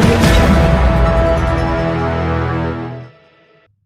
audio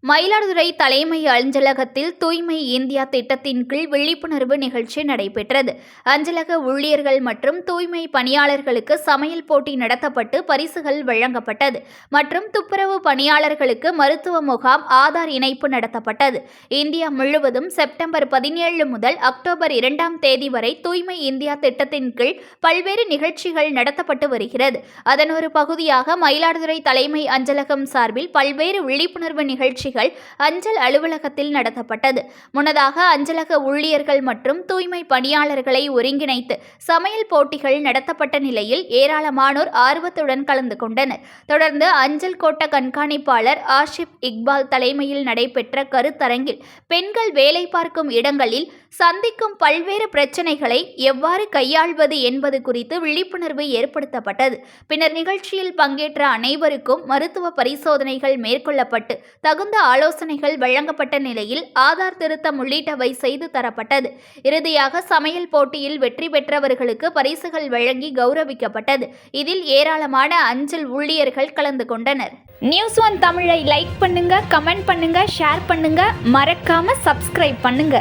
Mayiladuthurai தலைமை அஞ்சலகத்தில் தூய்மை India திட்டத்தின் கீழ் விழிப்புணர்வு நிகழ்ச்சி நடைபெற்றது. அஞ்சலக ஊழியர்கள் மற்றும் தூய்மை பணியாளர்களுக்கு சமையல் போட்டி நடத்தப்பட்டு பரிசுகள் வழங்கப்பட்டது. மற்றும் துப்புரவு பணியாளர்களுக்கு மருத்துவ முகாம் ஆதார் இணைப்பு நடத்தப்பட்டது. இந்தியா முழுவதும் செப்டம்பர் பதினேழு முதல் அக்டோபர் இரண்டாம் தேதி வரை தூய்மை இந்தியா திட்டத்தின் கீழ் பல்வேறு நிகழ்ச்சிகள் நடத்தப்பட்டு வருகிறது. அதன் ஒரு பகுதியாக மயிலாடுதுறை தலைமை அஞ்சலகம் சார்பில் பல்வேறு விழிப்புணர்வு நிகழ்ச்சிகள் அஞ்சல் அலுவலகத்தில் நடத்தப்பட்டது. முன்னதாக அஞ்சலக ஊழியர்கள் மற்றும் தூய்மை பணியாளர்களை ஒருங்கிணைத்து சமையல் போட்டிகள் நடத்தப்பட்ட நிலையில் ஏராளமானோர் ஆர்வத்துடன் கலந்து கொண்டனர். தொடர்ந்து அஞ்சல் கோட்ட கண்காணிப்பாளர் ஆஷிப் இக்பால் தலைமையில் நடைபெற்ற கருத்தரங்கில் பெண்கள் வேலை பார்க்கும் இடங்களில் சந்திக்கும் பல்வேறு பிரச்சனைகளை எவ்வாறு கையாள்வது என்பது குறித்து விழிப்புணர்வு ஏற்படுத்தப்பட்டது. பின்னர் நிகழ்ச்சியில் பங்கேற்ற அனைவருக்கும் மருத்துவ பரிசோதனைகள் மேற்கொள்ளப்பட்டு தகுந்த ஆலோசனைகள் வழங்கப்பட்ட நிலையில் ஆதார் திருத்தம் உள்ளிட்டவை செய்து தரப்பட்டது. இறுதியாக சமையல் போட்டியில் வெற்றி பெற்றவர்களுக்கு பரிசுகள் வழங்கி கௌரவிக்கப்பட்டது. இதில் ஏராளமான அஞ்சல் ஊழியர்கள் கலந்து கொண்டனர். நியூஸ் ஒன் தமிழை லைக் பண்ணுங்க கமெண்ட் பண்ணுங்க ஷேர் பண்ணுங்க. மறக்காம சப்ஸ்கிரைப் பண்ணுங்க.